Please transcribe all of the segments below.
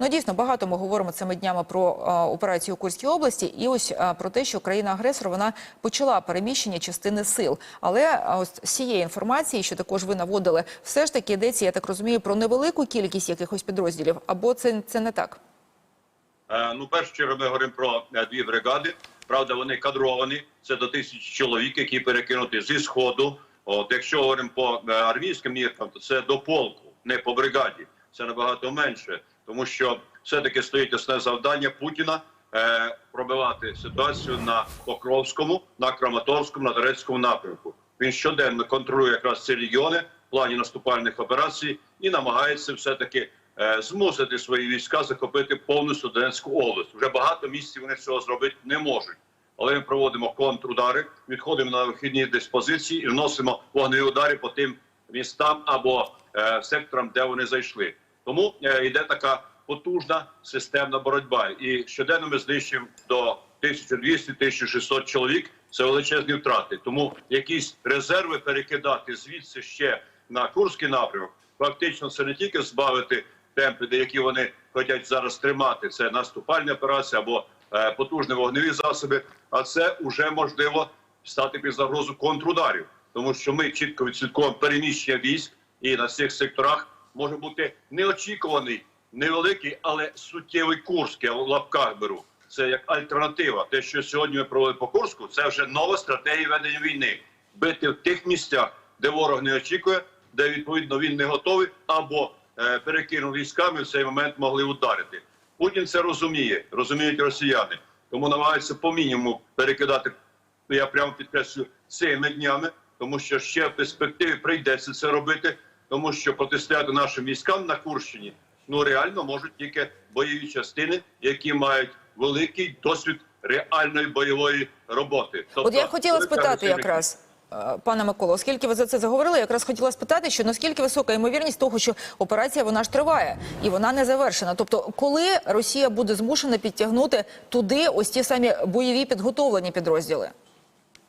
Ну дійсно багато ми говоримо цими днями про е, операцію у Курській області, і ось е, про те, що країна-агресор вона почала переміщення частини сил. Але е, ось цієї інформації, що також ви наводили, все ж таки йдеться, я так розумію, про невелику кількість якихось підрозділів, або це, це не так. Е, Ну, першу чергу ми говоримо про е, дві бригади. Правда, вони кадровані. Це до тисячі чоловік, які перекинуті зі сходу. От якщо говоримо по армійським міркам, то це до полку, не по бригаді. Це набагато менше, тому що все-таки стоїть основне завдання Путіна е, пробивати ситуацію на Покровському, на Краматорському, на Донецькому напрямку. Він щоденно контролює якраз ці регіони в плані наступальних операцій і намагається все-таки е, змусити свої війська захопити повністю Донецьку область. Вже багато місць вони цього зробити не можуть. Але ми проводимо контрудари, відходимо на вихідні диспозиції і вносимо вогневі удари по тим містам або е, секторам, де вони зайшли. Тому е, йде така потужна системна боротьба. І щоденно ми знищуємо до 1200-1600 чоловік. Це величезні втрати. Тому якісь резерви перекидати звідси ще на Курський напрямок. Фактично, це не тільки збавити темпи, де які вони хочуть зараз тримати. Це наступальні операції або е, потужні вогневі засоби. А це вже можливо стати під загрозу контрударів, тому що ми чітко відслідковуємо переміщення військ, і на цих секторах може бути неочікуваний, невеликий, але суттєвий Курськ. Я в лапках беру. Це як альтернатива. Те, що сьогодні ми проводимо по Курську, це вже нова стратегія ведення війни. Бити в тих місцях, де ворог не очікує, де відповідно він не готовий, або е, перекинув військами в цей момент могли ударити. Путін це розуміє, розуміють росіяни, тому намагаються по мінімуму перекидати. Я прямо підкреслю цими днями, тому що ще в перспективі прийдеться це робити, тому що протистояти нашим військам на Курщині ну реально можуть тільки бойові частини, які мають великий досвід реальної бойової роботи. От я Тобто, хотіла спитати якраз. е, Пане Миколо, оскільки ви за це заговорили, якраз хотіла спитати, що наскільки висока ймовірність того, що операція вона ж триває і вона не завершена. Тобто, коли Росія буде змушена підтягнути туди ось ті самі бойові підготовлені підрозділи?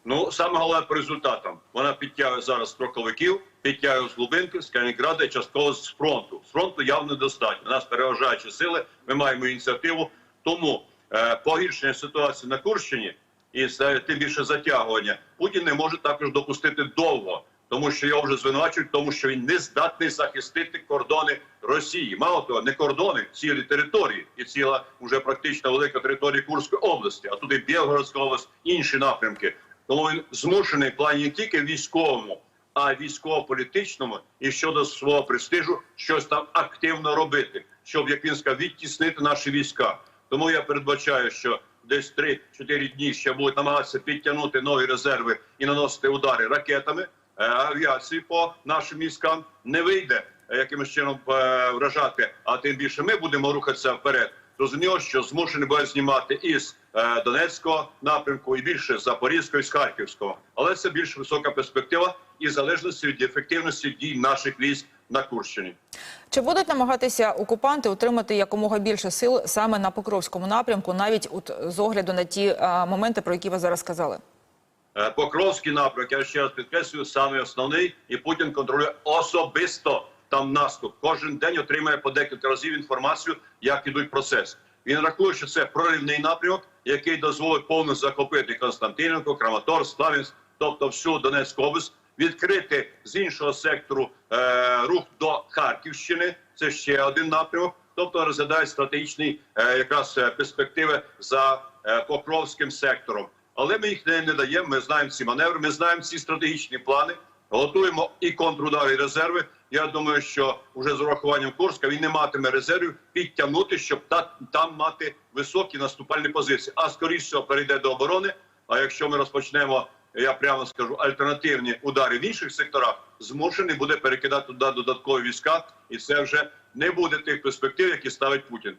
Ну саме головне по результатам. Вона підтягує зараз строковиків, підтягує з глибинки, з Калінінграда і частково з фронту. З фронту явно достатньо. У нас переважаючі сили. Ми маємо ініціативу. Тому е, погіршення ситуації на Курщині і е, тим більше затягування Путін не може також допустити довго, тому що його вже звинувачують, тому що він не здатний захистити кордони Росії. Мало того, не кордони, цілі території, і ціла вже практично велика територія Курської області, а туди Білгородська область, інші напрямки. Тому він змушений в плані не тільки військовому, а військово-політичному і щодо свого престижу щось там активно робити, щоб як він сказав, відтіснити наші війська. Тому я передбачаю, що десь 3-4 дні ще будуть намагатися підтягнути нові резерви і наносити удари ракетами е, авіації по нашим військам. Не вийде е, якимось чином е, вражати, а тим більше ми будемо рухатися вперед. Зрозуміло, що змушені буде знімати із е, Донецького напрямку і більше з Запорізького і з Харківського, але це більш висока перспектива і залежності від ефективності дій наших військ на Курщині. Чи будуть намагатися окупанти отримати якомога більше сил саме на Покровському напрямку, навіть от з огляду на ті е, моменти, про які ви зараз сказали? Е, Покровський напрямок, я ще раз підкреслюю, саме основний, і Путін контролює особисто там наступ. Кожен день отримує по декілька разів інформацію, як ідуть процеси. Він рахує, що це проривний напрямок, який дозволить повністю захопити Константинівку, Краматор, Славянськ, тобто всю Донецьку область, відкрити з іншого сектору е, рух до Харківщини. Це ще один напрямок. Тобто розглядає стратегічні е, якраз е, перспективи за е, Покровським сектором. Але ми їх не, не даємо. Ми знаємо ці маневри, ми знаємо ці стратегічні плани. Готуємо і контрудари, і резерви. Я думаю, що вже з урахуванням Курська він не матиме резервів підтягнути, щоб та, там мати високі наступальні позиції. А скоріше всього перейде до оборони. А якщо ми розпочнемо, я прямо скажу, альтернативні удари в інших секторах, змушений буде перекидати туди додаткові війська, і це вже не буде тих перспектив, які ставить Путін.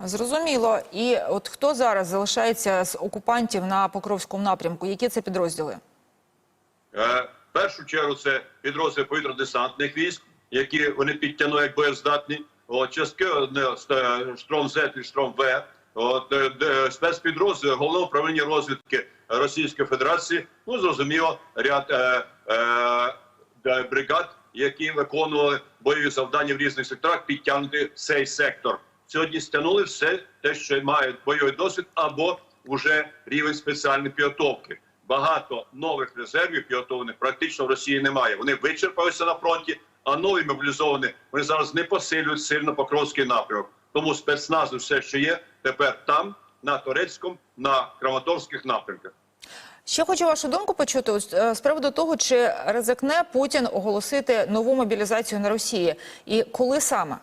Зрозуміло. І от хто зараз залишається з окупантів на Покровському напрямку? Які це підрозділи? Е, першу чергу це підрозділи повітря-десантних військ, які вони підтягнули як боєздатні. От частки ст- Штром З і Штром В. От е, спецпідрозділи головного управління розвідки Російської Федерації. Ну зрозуміло, ряд е, е, бригад, які виконували бойові завдання в різних секторах, підтягнути цей сектор сьогодні стягнули все те, що мають бойовий досвід або вже рівень спеціальної підготовки. Багато нових резервів підготовлених практично в Росії немає. Вони вичерпалися на фронті, а нові мобілізовані вони зараз не посилюють сильно Покровський напрямок. Тому спецнази все, що є, тепер там, на турецькому, на краматорських напрямках. Ще хочу вашу думку почути е, з приводу того, чи ризикне Путін оголосити нову мобілізацію на Росії, і коли саме?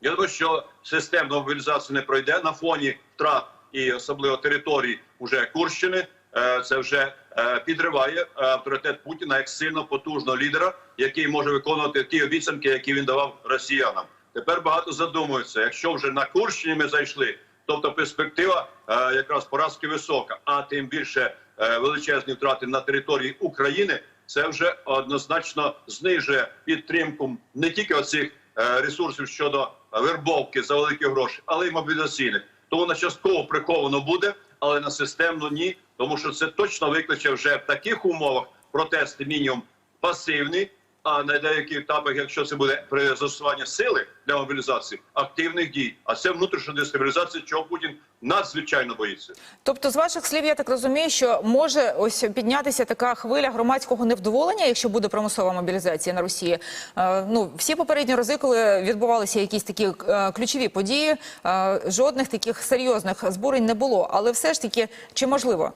Я думаю, що системна мобілізація не пройде на фоні втрат і особливо територій уже Курщини. Е, Це вже е, підриває е, авторитет Путіна як сильно потужного лідера, який може виконувати ті обіцянки, які він давав росіянам. Тепер багато задумуються. Якщо вже на Курщині ми зайшли, тобто перспектива якраз поразки висока, а тим більше величезні втрати на території України, це вже однозначно знижує підтримку не тільки оцих ресурсів щодо вербовки за великі гроші, але й мобілізаційних. Тому на частково приховано буде, але на системну ні, тому що це точно викличе вже в таких умовах протести мінімум пасивний. А на деяких етапах, якщо це буде при застосуванні сили для мобілізації, активних дій, а це внутрішня дестабілізація, чого Путін надзвичайно боїться. Тобто, з ваших слів, я так розумію, що може ось піднятися така хвиля громадського невдоволення, якщо буде примусова мобілізація на Росії. Е, ну всі попередні рази, коли відбувалися якісь такі е, ключові події, е, жодних таких серйозних збурень не було. Але все ж таки, чи можливо?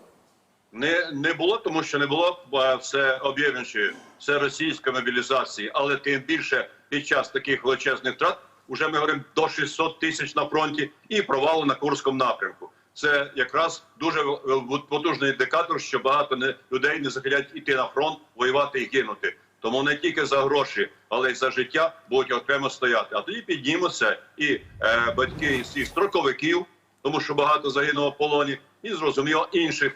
Не, не було, тому що не було все об'єднуючої, все російської мобілізації, але тим більше під час таких величезних втрат вже ми говоримо до 600 тисяч на фронті і провалу на Курському напрямку. Це якраз дуже потужний індикатор, що багато не, людей не захотять іти на фронт, воювати і гинути. Тому не тільки за гроші, але й за життя будуть окремо стояти. А тоді піднімуться і е, батьки всіх строковиків, тому що багато загинуло в полоні, і зрозуміло інших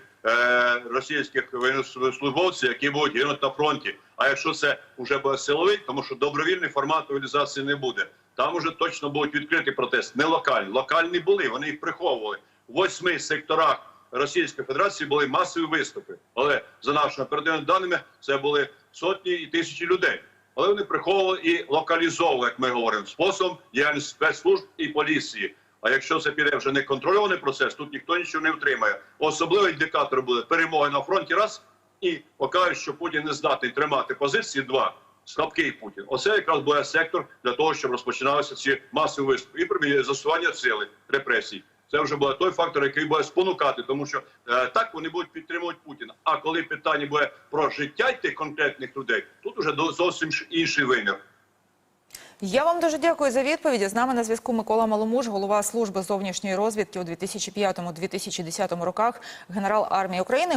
російських воєннослужбовців, які будуть гинути на фронті. А якщо це вже буде силовий, тому що добровільний формат мобілізації не буде. Там уже точно будуть відкриті протести, не локальні. Локальні були, вони їх приховували. В восьми секторах Російської Федерації були масові виступи. Але за нашими оперативними даними це були сотні і тисячі людей. Але вони приховували і локалізовували, як ми говоримо, способом діяльності спецслужб і поліції. А якщо це піде вже неконтрольований процес, тут ніхто нічого не втримає. Особливий індикатор буде перемоги на фронті. Раз і покажуть, що Путін не здатний тримати позиції. Два слабкий Путін. Оце якраз буде сектор для того, щоб розпочиналися ці масові виступи і примі- застосування сили репресій. Це вже буде той фактор, який буде спонукати, тому що е, так вони будуть підтримувати Путіна. А коли питання буде про життя тих конкретних людей, тут до- зовсім інший вимір. Я вам дуже дякую за відповіді. З нами на зв'язку Микола Маломуж, голова служби зовнішньої розвідки у 2005-2010 роках, генерал армії України.